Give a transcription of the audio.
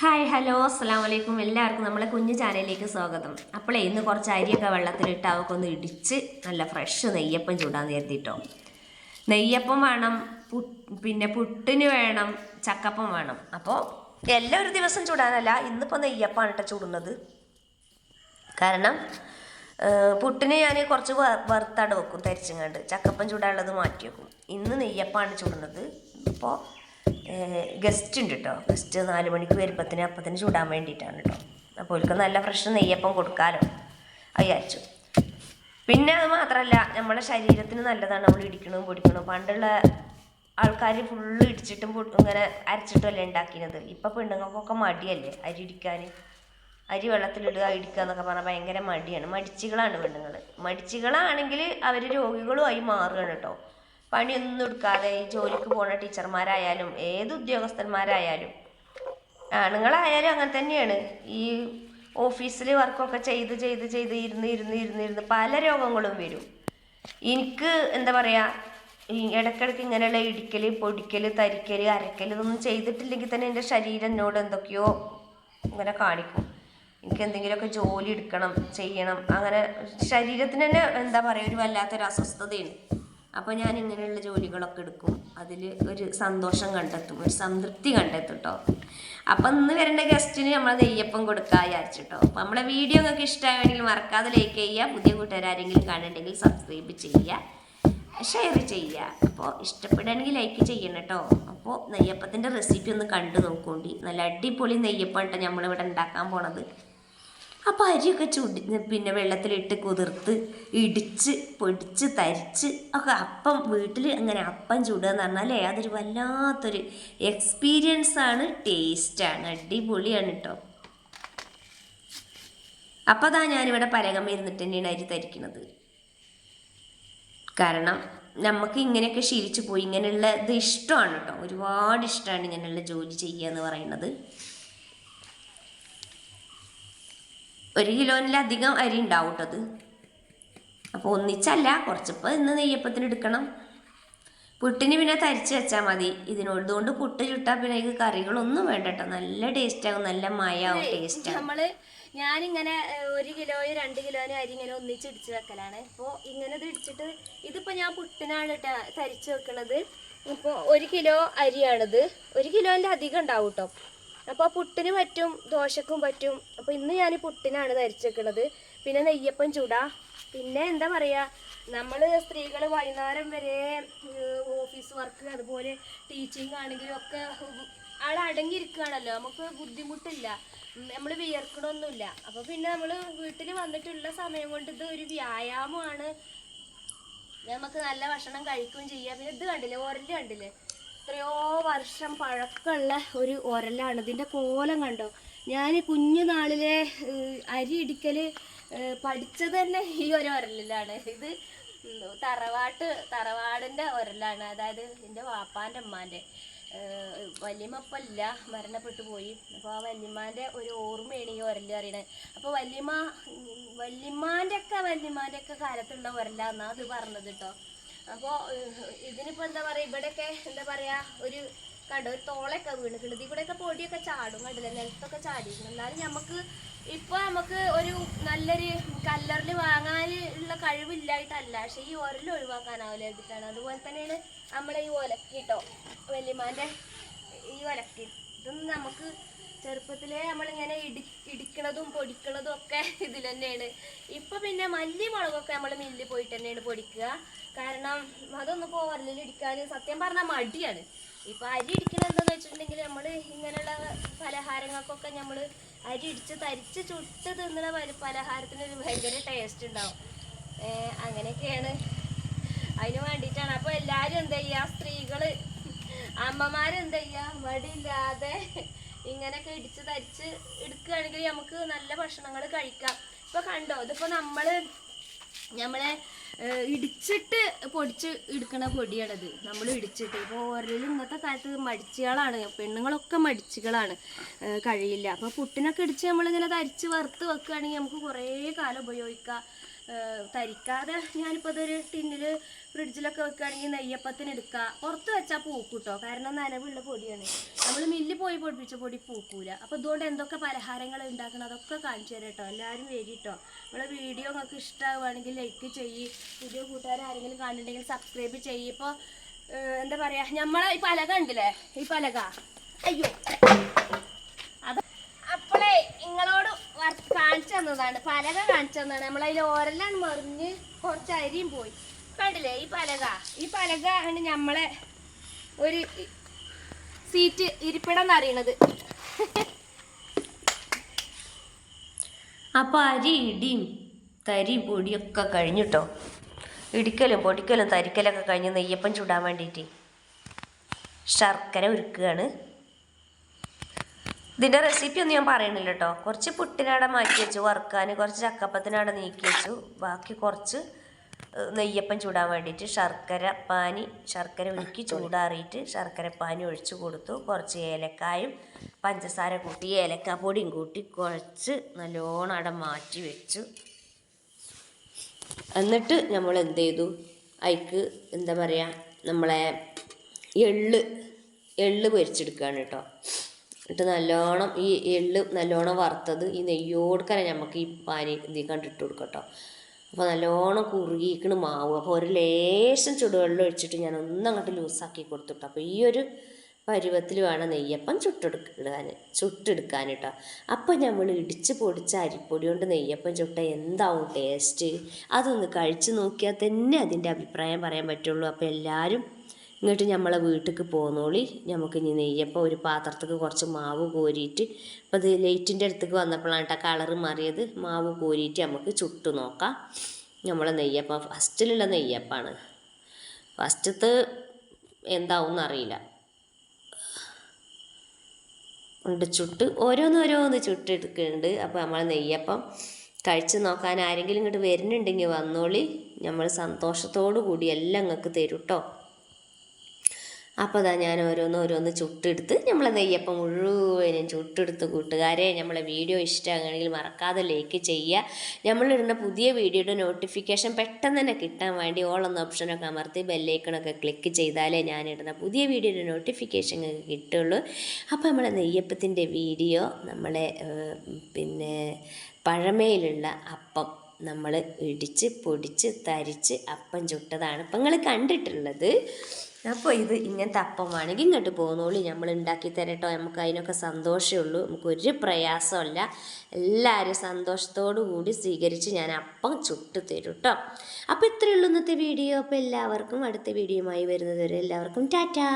Hi hello അസ്സാം വലൈക്കും എല്ലാവർക്കും നമ്മളെ കുഞ്ഞു ചാനലിലേക്ക് സ്വാഗതം. അപ്പോളേ ഇന്ന് കുറച്ച് അരിയൊക്കെ വെള്ളത്തിലിട്ട് ഒന്ന് ഇടിച്ച് നല്ല ഫ്രഷ് നെയ്യപ്പം ചൂടാൻ കരുതിട്ടോ. നെയ്യപ്പം വേണം പിന്നെ പുട്ടിന് വേണം ചക്കപ്പം വേണം. അപ്പോൾ എല്ലാ ഒരു ദിവസം ചൂടാനല്ല ഇന്നിപ്പോൾ നെയ്യപ്പമാണ് കേട്ടോ ചൂടുന്നത്. കാരണം പുട്ടിന് ഞാൻ കുറച്ച് വറുത്തട വെക്കും തരിച്ചങ്ങാണ്ട്. ചക്കപ്പം ചൂടാനുള്ളത് മാറ്റി വെക്കും ഇന്ന് നെയ്യപ്പാണ് ചൂടുന്നത്. ഇപ്പോൾ ഗസ്റ്റ് ഉണ്ട് കേട്ടോ ഗസ്റ്റ് നാല് മണിക്ക് വരുമ്പത്തിന് അപ്പത്തിന് ചൂടാൻ വേണ്ടിയിട്ടാണ് കേട്ടോ അപ്പോൾ അവർക്ക് നല്ല ഫ്രഷ് നെയ്യപ്പം കൊടുക്കാലോ. അയച്ചു പിന്നെ അത് മാത്രമല്ല നമ്മുടെ ശരീരത്തിന് നല്ലതാണ് നമ്മൾ ഇടിക്കണം പൊടിക്കണം പണ്ടുള്ള ആൾക്കാർ ഫുള്ള് ഇടിച്ചിട്ടും ഇങ്ങനെ അരച്ചിട്ടും അല്ലേ ഉണ്ടാക്കിയത് ഇപ്പം പെണ്ണുങ്ങൾക്കൊക്കെ മടിയല്ലേ അരി ഇടിക്കാൻ? അരി വെള്ളത്തിലിടുക ഇടിക്കുക എന്നൊക്കെ പറഞ്ഞാൽ ഭയങ്കര മടിയാണ്. മടിച്ചുകളാണ് പെണ്ണുങ്ങൾ മടിച്ചികളാണെങ്കിൽ അവർ രോഗികളുമായി മാറുകയാണ് കേട്ടോ പണിയൊന്നും എടുക്കാതെ ഈ ജോലിക്ക് പോണ ടീച്ചർമാരായാലും ഏത് ഉദ്യോഗസ്ഥന്മാരായാലും. ആണുങ്ങളായാലും അങ്ങനെ തന്നെയാണ്. ഈ ഓഫീസിൽ വർക്കൊക്കെ ചെയ്ത് ചെയ്ത് ചെയ്ത് ഇരുന്ന് ഇരുന്ന് ഇരുന്ന് ഇരുന്ന് പല രോഗങ്ങളും വരും. എനിക്ക് എന്താ പറയുക ഈ ഇടയ്ക്കിടയ്ക്ക് ഇങ്ങനെയുള്ള ഇടിക്കൽ പൊടിക്കൽ തരിക്കൽ അരക്കൽ ഇതൊന്നും ചെയ്തിട്ടില്ലെങ്കിൽ തന്നെ എന്റെ ശരീരം എന്നോട് എന്തൊക്കെയോ ഇങ്ങനെ കാണിക്കും. എനിക്ക് എന്തെങ്കിലുമൊക്കെ ജോലി എടുക്കണം ചെയ്യണം. അങ്ങനെ ശരീരത്തിന് തന്നെ എന്താ പറയുക ഒരു വല്ലാത്തൊരു അസ്വസ്ഥതയാണ്. അപ്പോൾ ഞാൻ ഇങ്ങനെയുള്ള ജോലികളൊക്കെ എടുക്കും. അതിൽ ഒരു സന്തോഷം കണ്ടെത്തും. ഒരു സംതൃപ്തി കണ്ടെത്തും കേട്ടോ അപ്പം ഇന്ന് വരേണ്ട ഗസ്റ്റിന് നമ്മൾ നെയ്യപ്പം കൊടുക്കാൻ വിചാരിച്ചിട്ടോ അപ്പോൾ നമ്മളെ വീഡിയോ നിങ്ങൾക്ക് ഇഷ്ടമായെങ്കിൽ മറക്കാതെ ലൈക്ക് ചെയ്യുക. പുതിയ കൂട്ടുകാരെങ്കിലും കാണുന്നുണ്ടെങ്കിൽ സബ്സ്ക്രൈബ് ചെയ്യുക. ഷെയർ ചെയ്യുക. അപ്പോൾ ഇഷ്ടപ്പെടുകയാണെങ്കിൽ ലൈക്ക് ചെയ്യണം കേട്ടോ അപ്പോൾ നെയ്യപ്പത്തിന്റെ റെസിപ്പി ഒന്ന് കണ്ടു നോക്കൂണ്ടി. നല്ല അടിപൊളി നെയ്യപ്പം കേട്ടോ നമ്മളിവിടെ ഉണ്ടാക്കാൻ പോണത്. അപ്പോൾ അരിയൊക്കെ ചുടി പിന്നെ വെള്ളത്തിലിട്ട് കുതിർത്ത് ഇടിച്ച് പൊടിച്ച് തരിച്ച് ഒക്കെ അപ്പം വീട്ടിൽ അങ്ങനെ അപ്പം ചുടുക എന്ന് പറഞ്ഞാലേ അതൊരു വല്ലാത്തൊരു എക്സ്പീരിയൻസ് ആണ് ടേസ്റ്റാണ് അടിപൊളിയാണ് കേട്ടോ അപ്പോൾ അതാ ഞാനിവിടെ പരകം ഇരുന്നിട്ട് തന്നെയാണ് അരി തരിക്കണത്. കാരണം നമുക്ക് ഇങ്ങനെയൊക്കെ ശീലിച്ചു പോയി ഇങ്ങനെയുള്ള ഇത് ഇഷ്ടമാണ് കേട്ടോ ഒരുപാട് ഇഷ്ടമാണ് ഇങ്ങനെയുള്ള ജോലി ചെയ്യുക എന്ന് പറയുന്നത്. ഒരു കിലോനിലധികം അരി ഉണ്ടാവും കേട്ടോ അത്? അപ്പോൾ ഒന്നിച്ചല്ല കുറച്ചിപ്പോൾ ഇന്ന് നെയ്യപ്പത്തിന് എടുക്കണം. പുട്ടിന് പിന്നെ തരിച്ച് വെച്ചാൽ മതി. ഇതിനോട് കൊണ്ട് പുട്ട് ചുട്ടാൽ പിന്നെ ഇത് കറികളൊന്നും വേണ്ട കേട്ടോ നല്ല ടേസ്റ്റ് ആകും നല്ല മയാവും ടേസ്റ്റ്. നമ്മൾ നമ്മൾ ഞാനിങ്ങനെ ഒരു കിലോയും രണ്ട് കിലോനും അരി ഇങ്ങനെ ഒന്നിച്ച് ഇടിച്ച് വെക്കലാണ്. ഇപ്പോൾ ഇങ്ങനെ ഇത് ഇടിച്ചിട്ട് ഇതിപ്പോൾ ഞാൻ പുട്ടിനാണ് തരിച്ചു തരിച്ച് വെക്കണത്. ഇപ്പോൾ ഒരു കിലോ അരിയാണിത്. ഒരു കിലോന്റെ അധികം ഉണ്ടാവും കേട്ടോ അപ്പോൾ പുട്ടിന് പറ്റും ദോശക്കും പറ്റും. അപ്പോൾ ഇന്ന് ഞാൻ പുട്ടിനാണ് ധരിച്ചേക്കുന്നത് പിന്നെ നെയ്യപ്പം ചൂടാ. പിന്നെ എന്താ പറയുക നമ്മൾ സ്ത്രീകൾ വൈകുന്നേരം വരെ ഓഫീസ് വർക്ക് അതുപോലെ ടീച്ചിങ് ആണെങ്കിലും ഒക്കെ ആൾ അടങ്ങിയിരിക്കുകയാണല്ലോ. നമുക്ക് ബുദ്ധിമുട്ടില്ല. നമ്മൾ വിയർക്കണമൊന്നുമില്ല അപ്പോൾ പിന്നെ നമ്മൾ വീട്ടിൽ വന്നിട്ടുള്ള സമയം കൊണ്ട് ഇത് ഒരു വ്യായാമമാണ്. നമുക്ക് നല്ല ഭക്ഷണം കഴിക്കുകയും ചെയ്യാം. പിന്നെ ഇത് കണ്ടില്ലേ ഉരൽ കണ്ടില്ലേ? എത്രയോ വർഷം പഴക്കമുള്ള ഒരു ഒരലാണ്. ഇതിന്റെ കോലം കണ്ടോ? ഞാൻ കുഞ്ഞു നാളിലെ അരി ഇടിക്കൽ പഠിച്ചത് തന്നെ ഈ ഒരു ഒരലിലാണ്. ഇത് തറവാട്ട് തറവാടിന്റെ ഒരലാണ്. അതായത് എന്റെ വാപ്പാന്റെ ഉമ്മാന്റെ വല്യമ്മപ്പല്ല മരണപ്പെട്ടു പോയി. അപ്പോൾ ആ വല്യമ്മാന്റെ ഒരു ഓർമ്മയാണ് ഈ ഒരൽ അറിയണത് അപ്പോൾ വല്യമ്മ വല്യമ്മാന്റെ ഒക്കെ വല്യമ്മാന്റെ ഒക്കെ കാലത്തുള്ള ഒരലാന്നാണ് അത് പറഞ്ഞത് കേട്ടോ അപ്പോൾ ഇതിനിപ്പോൾ എന്താ പറയുക ഇവിടെയൊക്കെ എന്താ പറയുക ഒരു കണ്ടോ ഒരു തോളൊക്കെ വീണിട്ടുണ്ട്. ഇതിൽ കൂടെയൊക്കെ പൊടിയൊക്കെ ചാടും കണ്ടില്ല നിലത്തൊക്കെ ചാടിയിരുന്നു എന്നാലും നമുക്ക് ഇപ്പോൾ നമുക്ക് ഒരു നല്ലൊരു കല്ലറിൽ വാങ്ങാൻ ഉള്ള കഴിവില്ലായിട്ടല്ല. പക്ഷെ ഈ ഒരൽ ഒഴിവാക്കാനാവില്ല എഴുതിട്ടാണ് അതുപോലെ തന്നെയാണ് നമ്മളെ ഈ ഒലക്കിട്ടോ വല്യമാന്റെ ഈ ഒലക്കി. ഇതൊന്നും നമുക്ക് ചെറുപ്പത്തിലേ നമ്മളിങ്ങനെ ഇടി ഇടിക്കണതും പൊടിക്കണതും ഒക്കെ ഇതിൽ തന്നെയാണ് ഇപ്പൊ പിന്നെ മല്ലി മുളകൊക്കെ നമ്മൾ മില്ലിൽ പോയിട്ട് തന്നെയാണ് പൊടിക്കുക. കാരണം അതൊന്നും ഇപ്പോൾ ഒരലിൽ ഇടിക്കാൻ സത്യം പറഞ്ഞാൽ മടിയാണ്. ഇപ്പൊ അരി ഇടിക്കണത് എന്താന്ന് വെച്ചിട്ടുണ്ടെങ്കിൽ നമ്മൾ ഇങ്ങനെയുള്ള പലഹാരങ്ങൾക്കൊക്കെ നമ്മൾ അരി ഇടിച്ച് തരിച്ച് ചുട്ട് തിന്നുന്ന പല- പലഹാരത്തിന് ഒരു ഭയങ്കര ടേസ്റ്റ് ഉണ്ടാവും. അങ്ങനെയൊക്കെയാണ്. അതിന് വേണ്ടിയിട്ടാണ്. അപ്പോൾ എല്ലാവരും എന്താ ചെയ്യുക? സ്ത്രീകൾ അമ്മമാരെന്താ ചെയ്യുക? മടിയില്ലാതെ ഇങ്ങനെയൊക്കെ ഇടിച്ച് തരിച്ച് എടുക്കുകയാണെങ്കിൽ നമുക്ക് നല്ല ഭക്ഷണങ്ങൾ കഴിക്കാം. ഇപ്പൊ കണ്ടോ ഇതിപ്പോ നമ്മൾ നമ്മളെ ഇടിച്ചിട്ട് പൊടിച്ച് എടുക്കണ പൊടിയാണത്. നമ്മൾ ഇടിച്ചിട്ട്. ഇപ്പോൾ ഓരോ ഇന്നത്തെ കാലത്ത് മടിച്ചുകളാണ് പെണ്ണുങ്ങളൊക്കെ മടിച്ചുകളാണ് കഴിയില്ല. അപ്പോൾ പുട്ടിനൊക്കെ ഇടിച്ച് നമ്മളിങ്ങനെ തരിച്ച് വറുത്ത് വെക്കുകയാണെങ്കിൽ നമുക്ക് കുറേ കാലം ഉപയോഗിക്കാം. തരിക്കാതെ ഞാനിപ്പോൾ അതൊരു ടിന്നിൽ ഫ്രിഡ്ജിലൊക്കെ വെക്കുകയാണെങ്കിൽ നെയ്യപ്പത്തിന് എടുക്കുക പുറത്ത് വെച്ചാൽ പൂക്കൂട്ടോ. കാരണം നനവുള്ള പൊടിയാണ്. നമ്മൾ മില്ലിൽ പോയി പൊടിപ്പിച്ച പൊടി പൂക്കൂല. അപ്പോൾ ഇതുകൊണ്ട് എന്തൊക്കെ പലഹാരങ്ങൾ ഉണ്ടാക്കണം? അതൊക്കെ കാണിച്ചു തരാം കേട്ടോ എല്ലാവരും വരിട്ടോ നമ്മളെ വീഡിയോ നിങ്ങൾക്ക് ഇഷ്ടമാവുകയാണെങ്കിൽ ലൈക്ക് ചെയ്യ്. പുതിയ കൂട്ടുകാർ ആരെങ്കിലും കാണുന്നുണ്ടെങ്കിൽ സബ്സ്ക്രൈബ് ചെയ്യ്. ഇപ്പോൾ എന്താ പറയുക നമ്മളെ ഈ പലക ഉണ്ടല്ലേ? ഈ പലക. അയ്യോ. അത് അപ്പോളേ നിങ്ങളോട് കാണിച്ചു തന്നതാണ്. പലക കാണിച്ചു തന്നതാണ്. നമ്മളതിൽ ഓരെല്ലാം മറിഞ്ഞ് കുറച്ച് അരിയും പോയി. കണ്ടില്ലേ ഈ പലക? ഈ പലക ആണ് നമ്മളെ ഒരു സീറ്റ് ഇരിപ്പിടം എന്നറിയണത് അപ്പോൾ അരി ഇടിയും തരി പൊടിയൊക്കെ കഴിഞ്ഞിട്ടോ? ഇടിക്കലും പൊടിക്കലും തരിക്കലൊക്കെ കഴിഞ്ഞ് നെയ്യപ്പം ചുടാൻ വേണ്ടിയിട്ട് ശർക്കര ഉരുക്കുകയാണ്. ഇതിന്റെ റെസിപ്പി ഒന്നും ഞാൻ പറയണില്ല കേട്ടോ കുറച്ച് പുട്ടിനവിടെ മാറ്റി വെച്ചു വറുക്കാൻ കുറച്ച് ചക്കപ്പത്തിനവിടെ നീക്കി വെച്ചു. ബാക്കി കുറച്ച് നെയ്യപ്പം ചൂടാൻ വേണ്ടിയിട്ട് ശർക്കര പാനി ശർക്കര ഉരുക്കി ചൂടാറിയിട്ട് ശർക്കര പാനി ഒഴിച്ചു കൊടുത്തു. കുറച്ച് ഏലക്കായും പഞ്ചസാര കൂട്ടി ഏലക്കാപ്പൊടിയും കൂട്ടി കുഴച്ച് നല്ലോണം അവിടെ മാറ്റി വെച്ചു. എന്നിട്ട് നമ്മൾ എന്ത് ചെയ്തു? അതിക്ക് എന്താ പറയുക നമ്മളെ എള്ള് എള്ള് പൊരിച്ചെടുക്കുകയാണ് കേട്ടോ എന്നിട്ട് നല്ലോണം ഈ എള്ള് നല്ലോണം വറുത്തത് ഈ നെയ്യോടുക്കനെ നമുക്ക് ഈ പാനി ഇതിൽ കണ്ടിട്ട് കൊടുക്കട്ടോ. അപ്പോൾ നല്ലോണം കുറുകിക്കണ് മാവ്. അപ്പോൾ ഒരു ലേശം ചുടുവെള്ളം ഒഴിച്ചിട്ട് ഞാൻ ഒന്നും അങ്ങോട്ട് ലൂസാക്കി കൊടുത്തിട്ടു. അപ്പോൾ ഈ ഒരു പരുവത്തിൽ വേണം നെയ്യപ്പം ചുട്ടെടുക്കാൻ ചുട്ടെടുക്കാൻ കേട്ടോ അപ്പം നമ്മൾ ഇടിച്ച് പൊടിച്ച അരിപ്പൊടി കൊണ്ട് നെയ്യപ്പം ചുട്ട എന്താവും ടേസ്റ്റ് അതൊന്ന് കഴിച്ച് നോക്കിയാൽ തന്നെ അതിന്റെ അഭിപ്രായം പറയാൻ പറ്റുള്ളൂ. അപ്പോൾ എല്ലാവരും ഇങ്ങോട്ട് നമ്മളെ വീട്ടിലേക്ക് പോന്നോളി. നമുക്ക് ഇനി നെയ്യപ്പം ഒരു പാത്രത്തേക്ക് കുറച്ച് മാവ് കോരിയിട്ട് അപ്പോൾ ഇത് ലൈറ്റിന്റെ അടുത്തേക്ക് വന്നപ്പോഴാണ് കേട്ടോ കളറ് മാറിയത്. മാവ് കോരിയിട്ട് നമുക്ക് ചുട്ടു നോക്കാം. നമ്മളെ നെയ്യപ്പം ഫസ്റ്റിലുള്ള നെയ്യപ്പാണ്. ഫസ്റ്റത്തെ എന്താവും എന്നറിയില്ല ഉണ്ട് ചുട്ട് ഓരോന്നോരോന്ന് ചുട്ടെടുക്കുന്നുണ്ട് അപ്പോൾ നമ്മൾ നെയ്യപ്പം കഴിച്ച് നോക്കാൻ ആരെങ്കിലും ഇങ്ങോട്ട് വരുന്നുണ്ടെങ്കിൽ വന്നോളി. നമ്മൾ സന്തോഷത്തോടു കൂടി എല്ലാം നിങ്ങൾക്ക് തരും കേട്ടോ അപ്പോൾ അതാ ഞാൻ ഓരോന്ന് ഓരോന്ന് ചുട്ടെടുത്ത് നമ്മളെ നെയ്യപ്പം മുഴുവനും ചുട്ടെടുത്ത് കൂട്ടുകാരെ നമ്മളെ വീഡിയോ ഇഷ്ടമാണെങ്കിൽ മറക്കാതെ ലൈക്ക് ചെയ്യുക. നമ്മളിടുന്ന പുതിയ വീഡിയോയുടെ നോട്ടിഫിക്കേഷൻ പെട്ടെന്ന് തന്നെ കിട്ടാൻ വേണ്ടി ഓൾ എന്ന ഓപ്ഷനൊക്കെ അമർത്തി ബെല്ലൈക്കണൊക്കെ ക്ലിക്ക് ചെയ്താലേ ഞാനിടുന്ന പുതിയ വീഡിയോയുടെ നോട്ടിഫിക്കേഷൻ കിട്ടുള്ളൂ. അപ്പോൾ നമ്മളെ നെയ്യപ്പത്തിന്റെ വീഡിയോ നമ്മളെ പിന്നെ പഴമയിലുള്ള അപ്പം നമ്മൾ ഇടിച്ച് പൊടിച്ച് തരിച്ച് അപ്പം ചുട്ടതാണ്. ഇപ്പം നിങ്ങൾ കണ്ടിട്ടുള്ളത് അപ്പോൾ ഇത് ഇങ്ങനത്തെ അപ്പമാണെങ്കിൽ ഇങ്ങോട്ട് പോകുന്നോളി നമ്മൾ ഉണ്ടാക്കി തരട്ടോ. നമുക്ക് അതിനൊക്കെ സന്തോഷമേ ഉള്ളൂ. നമുക്ക് ഒരു പ്രയാസമല്ല എല്ലാവരും സന്തോഷത്തോടു കൂടി സ്വീകരിച്ച് ഞാൻ അപ്പം ചുട്ടു തരും കേട്ടോ അപ്പോൾ ഇത്രയേ ഉള്ളൂ ഇന്നത്തെ വീഡിയോ. അപ്പോൾ എല്ലാവർക്കും അടുത്ത വീഡിയോയുമായി വരുന്നത് വരെ എല്ലാവർക്കും ടാറ്റാ.